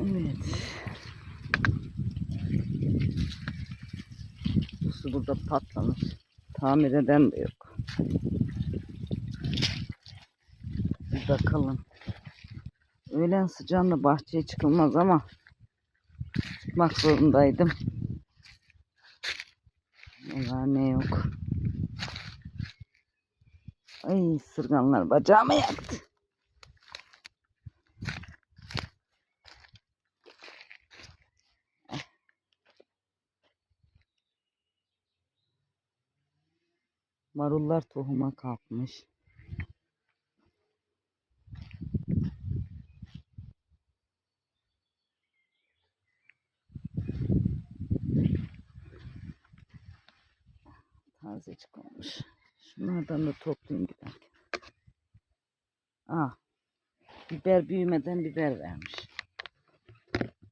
Evet. Su burada patlamış. Tamir eden de yok. Bir bakalım. Öğlen sıcağında bahçeye çıkılmaz ama çıkmak zorundaydım. Var ne yok. Ay sırganlar bacağımı yaktı. Marullar tohuma kalkmış. Tazecik olmuş. Şunlardan da toplayayım giderken. Ah, biber büyümeden biber vermiş.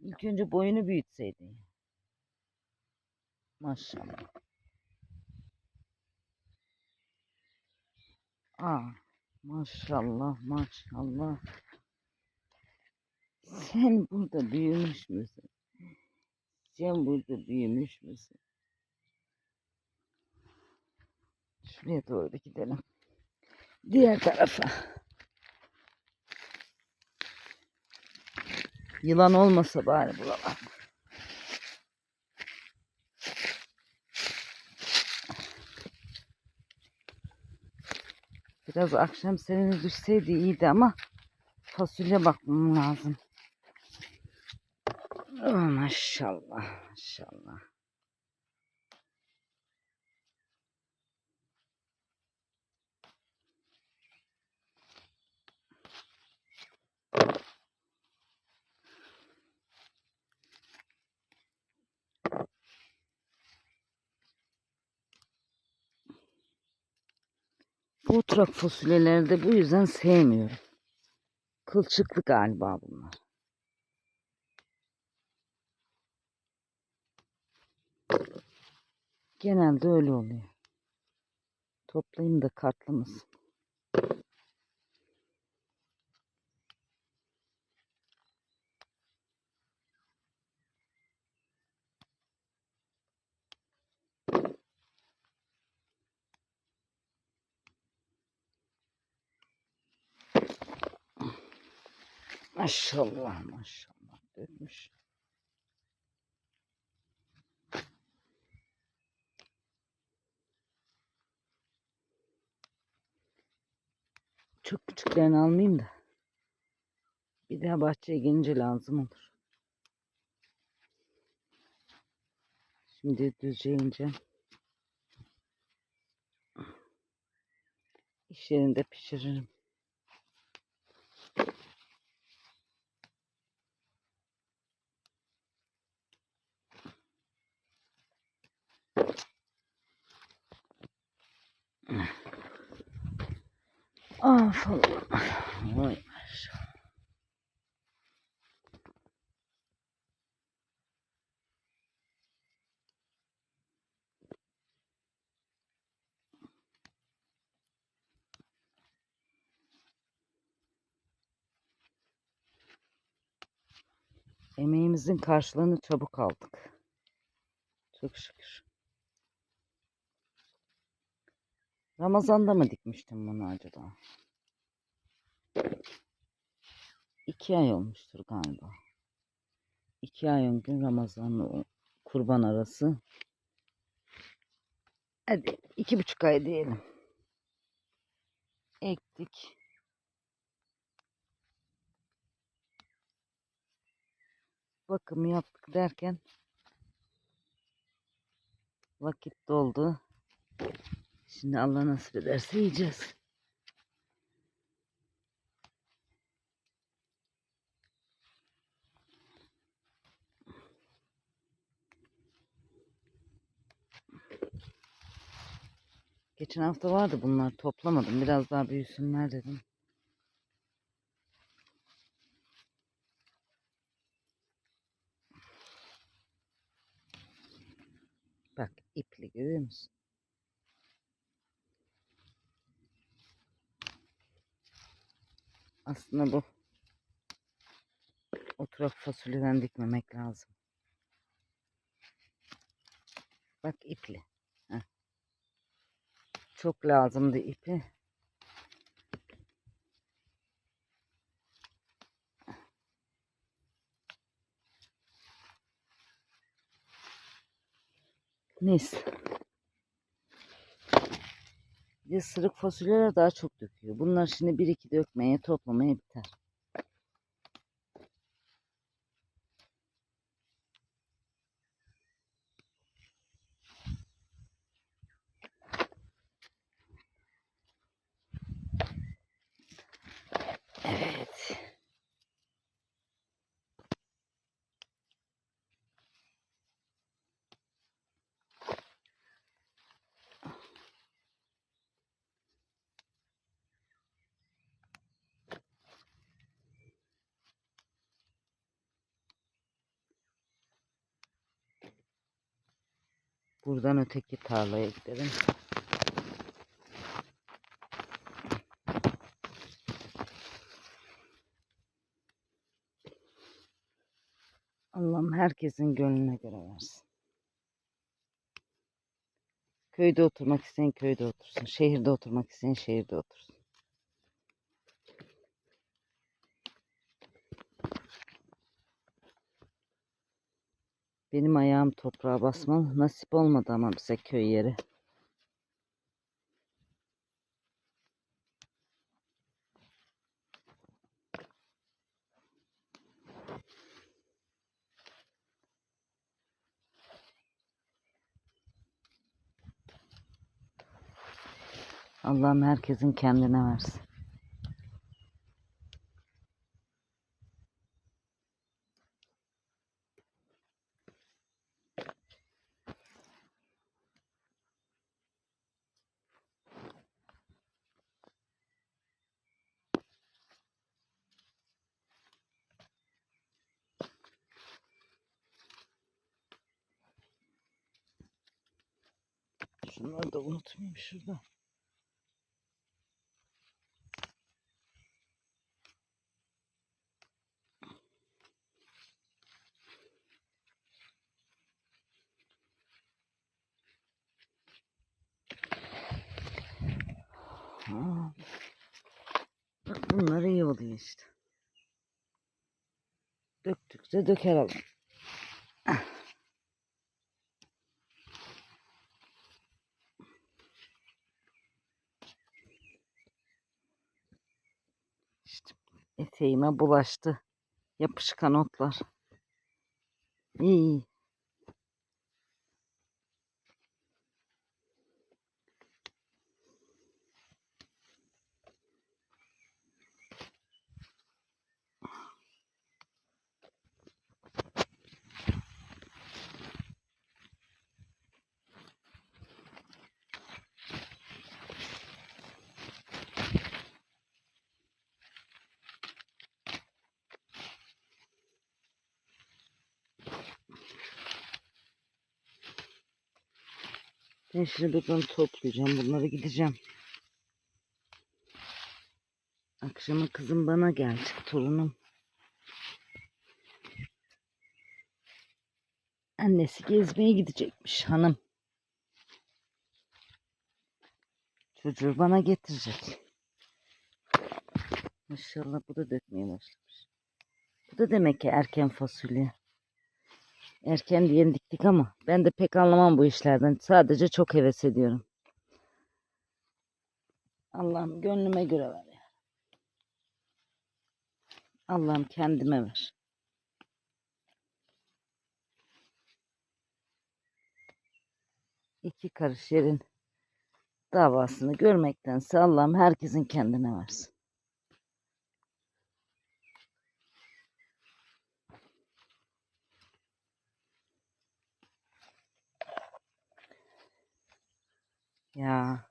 İlk önce boyunu büyütseydi. Maşallah. Aa, maşallah maşallah. Sen burada büyümüş müsün? Sen burada büyümüş müsün? Şuraya doğru gidelim. Diğer tarafa. Yılan olmasa bari buralar. Biraz akşam serini düşseydi iyiydi ama fasulye bakmam lazım. Oh, maşallah maşallah. Bu oturak fasulyeleri de bu yüzden sevmiyorum. Kılçıklı galiba bunlar. Genelde öyle oluyor. Toplayayım da katlamasın. Maşallah maşallah dökmüş. Çok küçüklerini almayayım da. Bir daha bahçeye gelince lazım olur. Şimdi düzleyince iş yerinde pişiririm. Of Allah'ım. Vay. Emeğimizin karşılığını çabuk aldık. Çok şükür. Ramazan'da mı dikmiştim bunu acaba? İki ay olmuştur galiba. İki ay gün Ramazan'la kurban arası. Hadi iki buçuk ay diyelim. Ektik. Bakım yaptık derken vakit doldu. Şimdi Allah nasip ederse yiyeceğiz. Geçen hafta vardı bunlar toplamadım. Biraz daha büyüsünler dedim. Bak ipli görüyor musun? Aslında bu Oturak fasulyeden dikmemek lazım. Bak ipli. Heh. Çok lazımdı ipi. Neyse. Bir de sırık fasulyeler daha çok döküyor. Bunlar şimdi bir iki dökmeye, toplamaya biter. Buradan öteki tarlaya gidelim. Allah'ım herkesin gönlüne göre versin. Köyde oturmak isteyen köyde otursun. Şehirde oturmak isteyen şehirde otursun. Benim ayağım toprağa basmalı. Nasip olmadı ama bize köy yeri. Allah'ım herkesin kendine versin. Şunları da unutmayayım şurada. Ha. Bak bunlar iyi oluyor işte. Döktükçe döker adam. Eteğime bulaştı. Yapışkan otlar. İyi. Ben şimdi buradan toplayacağım. Bunları gideceğim. Akşama kızım bana gelecek. Torunum. Annesi gezmeye gidecekmiş hanım. Çocuğu bana getirecek. Maşallah bu da dökmeye başlamış. Bu da demek ki erken fasulye. Erken diye diktik ama ben de pek anlamam bu işlerden. Sadece çok heves ediyorum. Allah'ım gönlüme göre ver ya. Allah'ım kendime ver. İki karış yerin davasını görmektense Allah'ım herkesin kendine versin. Ya.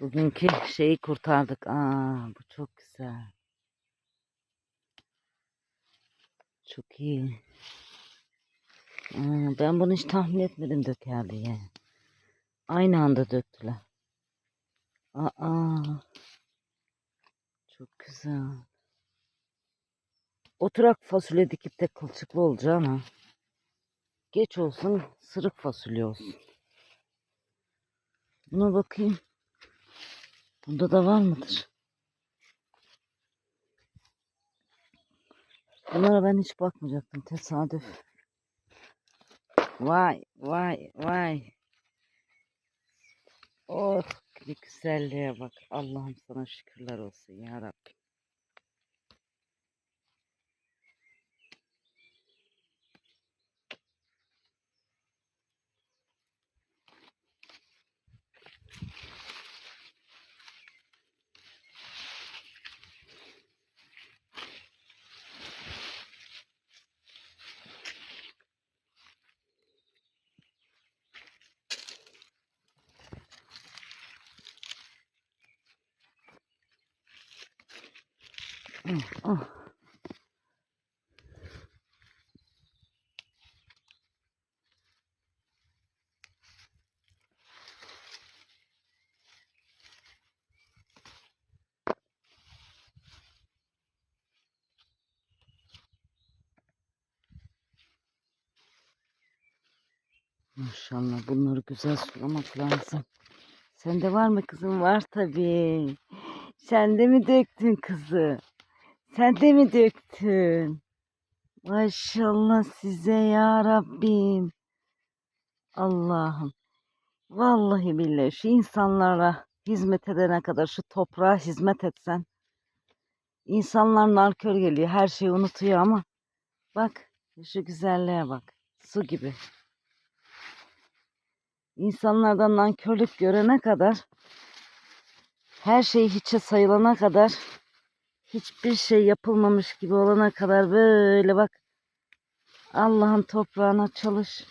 Bugünkü şeyi kurtardık. Aa, bu çok güzel. Çok iyi. Aa, ben bunu hiç tahmin etmedim döker diye. Aynı anda döktüler. Aa, çok güzel. Oturak fasulye dikip de kılçıklı olacağına. Geç olsun sırık fasulye olsun. Buna bakayım. Bunda da var mıdır? Bunlara ben hiç bakmayacaktım. Tesadüf. Vay vay vay. Oh güzelliğe bak. Allah'ım sana şükürler olsun ya Rabbim. Oh, oh. Maşallah bunları güzel sulamak lazım. Sende var mı kızım? Var tabii. Sen de mi döktün kızı? Sen de mi döktün? Maşallah size ya Rabbim. Allah'ım. Vallahi billahi şu insanlara hizmet edene kadar şu toprağa hizmet etsen. İnsanlar narkör geliyor. Her şeyi unutuyor ama. Bak şu güzelliğe bak. Su gibi. İnsanlardan nankörlük görene kadar her şey hiçe sayılana kadar hiçbir şey yapılmamış gibi olana kadar böyle bak Allah'ın toprağına çalış.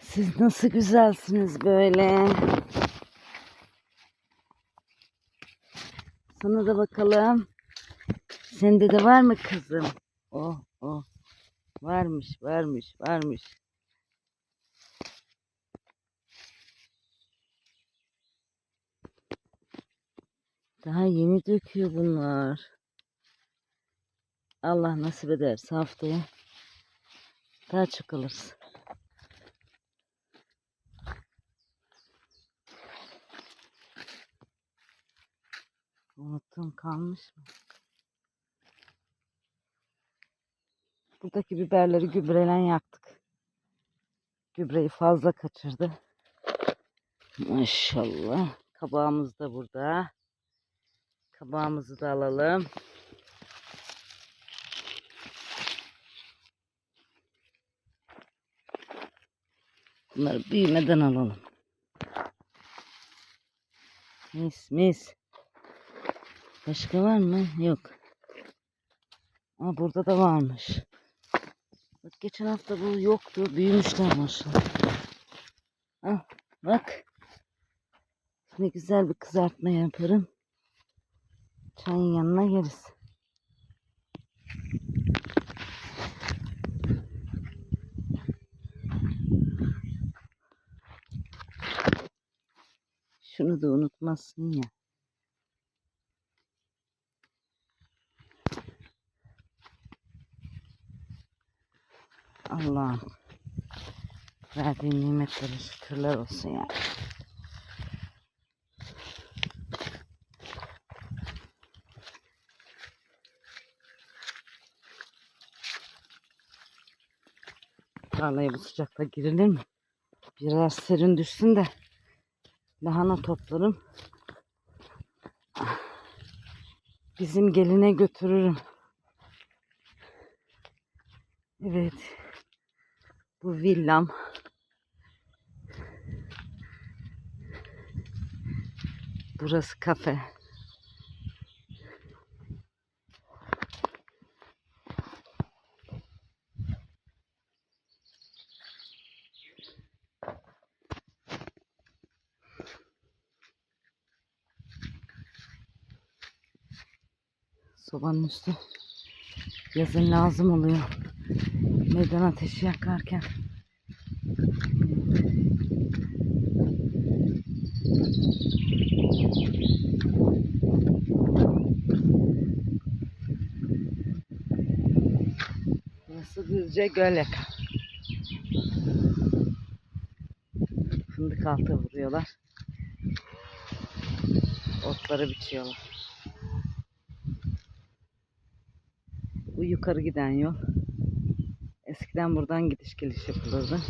Siz nasıl güzelsiniz böyle. Sana da bakalım. Sende de var mı kızım? Oh oh. Varmış, varmış, varmış. Daha yeni döküyor bunlar. Allah nasip ederse haftaya daha çok alırız. Unuttum kalmış mı? Buradaki biberleri gübreyle yaktık. Gübreyi fazla kaçırdı. Maşallah. Kabağımız da burada. Kabağımızı da alalım. Bunları büyümeden alalım. Mis mis. Başka var mı? Yok. Aa, burada da varmış. Bak geçen hafta bu yoktu. Büyümüşler maşallah. Ah, bak. Şimdi güzel bir kızartma yaparım. Çayın yanına yeriz. Şunu da unutmazsın ya. Allah'ım. Verdiğin nimetlere şükürler olsun ya. Tarlaya bu sıcakta girilir mi? Biraz serin düşsün de lahana toplarım. Bizim geline götürürüm. Evet. Bu villam. Burası kafe. Sobanın üstü yazın lazım oluyor mezar ateşi yakarken Burası Düzce Gölek. Fındık altı vuruyorlar. Otları biçiyorlar. Bu yukarı giden yol. Eskiden buradan gidiş geliş yapılırdı.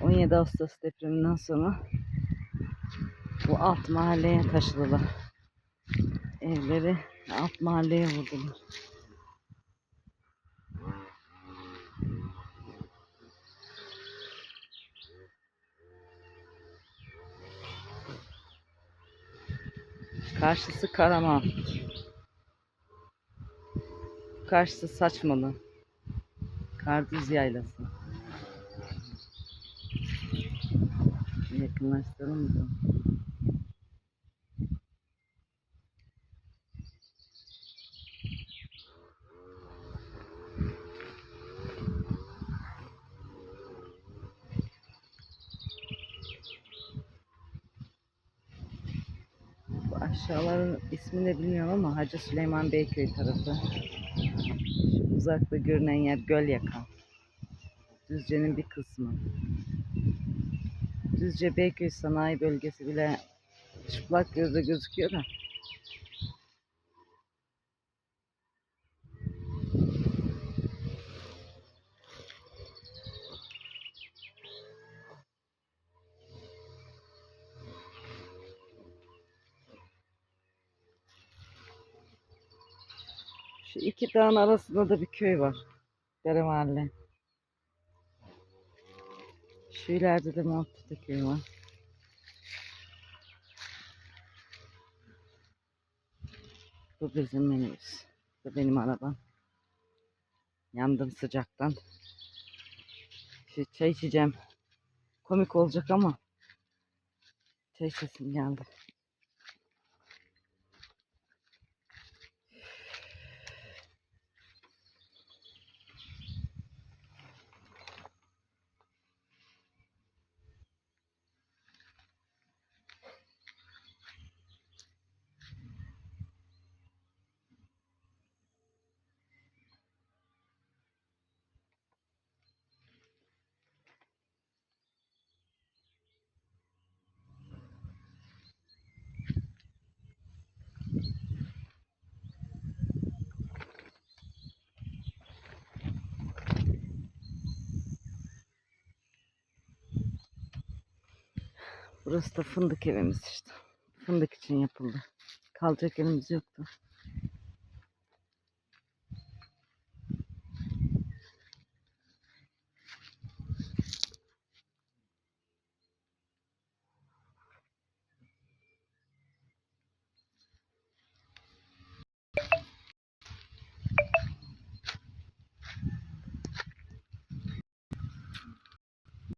17 Ağustos depreminden sonra bu alt mahalleye taşıdılar. Evleri alt mahalleye vurdular. Karşısı Karaman. Karşısı Saçmalı. Kardüz Yaylası. Yakınlaştıralım mı? Bu aşağıların ismini bilmiyorum ama Hacı Süleyman Beyköy tarafı. Şu uzakta görünen yer Gölyaka. Düzce'nin bir kısmı. Düzce Beyköy sanayi bölgesi bile çıplak gözle gözüküyor da. Şu iki dağın arasında da bir köy var. Dere Mahalle. Şu ileride de Maltı'da köy var. Bu bizim menümüz. Bu benim arabam. Yandım sıcaktan. Şu çay içeceğim. Komik olacak ama çay içesim geldi. Burası da fındık evimiz işte. Fındık için yapıldı. Kalacak yerimiz yoktu.